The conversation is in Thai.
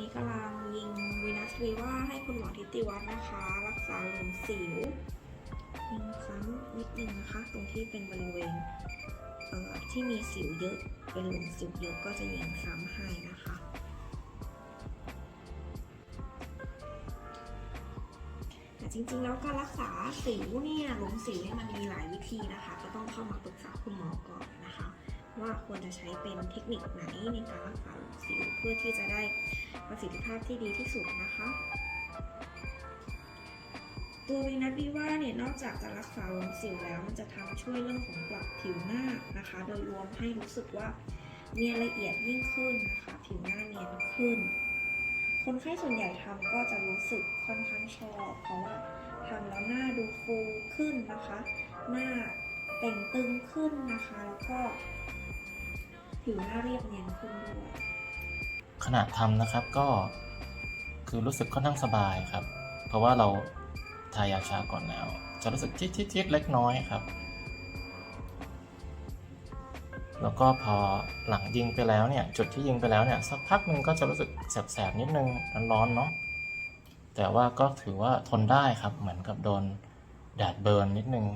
นี้กำลังยิงวีนัสวีว่าให้คุณหมอทิติวัฒน์นะคะ รักษาหลุมสิวยิงซ้ำนิดนึงนะคะ ตรงที่เป็นบริเวณเอ่อที่มีสิวเยอะ เป็นหลุมสิวเยอะก็จะยิงซ้ำให้นะคะแต่จริงๆ แล้วการรักษาสิวเนี่ยหลุมสิวเนี่ยมันมีหลายวิธีนะคะ ก็ต้องเข้ามาปรึกษาคุณหมอก่อนนะคะ ว่าควรจะใช้เป็นเทคนิคไหนในการรักษาหลุมสิวเพื่อที่จะได้ ประสิทธิภาพที่ดีที่สุดนะคะ ตัววีนัสวีว่าเนี่ยนอกจากจะรักษาหลุมสิวแล้วมันจะทำช่วยเรื่องของปรับผิวหน้านะคะ โดยรวมให้รู้สึกว่าเนียนละเอียดยิ่งขึ้นนะคะ ผิวหน้าเนียนขึ้น คนไข้ส่วนใหญ่ทำก็จะรู้สึกค่อนข้างชอบเพราะว่าทำแล้วหน้าดูฟูขึ้นนะคะ หน้าเต่งตึงขึ้นนะคะ แล้วก็ผิวหน้าเรียบเนียนขึ้นด้วย ณะทำนะครับก็คือรู้สึกค่อนข้างสบายครับ เพราะว่าเราทายาชาก่อนแล้ว จะรู้สึกทิดๆเล็กน้อยครับ แล้วก็พอหลังยิงไปแล้วเนี่ย จุดที่ยิงไปแล้วเนี่ย สักพักนึงก็จะรู้สึกแสบๆนิดนึงร้อนๆเนาะแต่ว่าก็ถือว่าทนได้ครับ เหมือนกับโดนแดดเบิร์นนิดนึง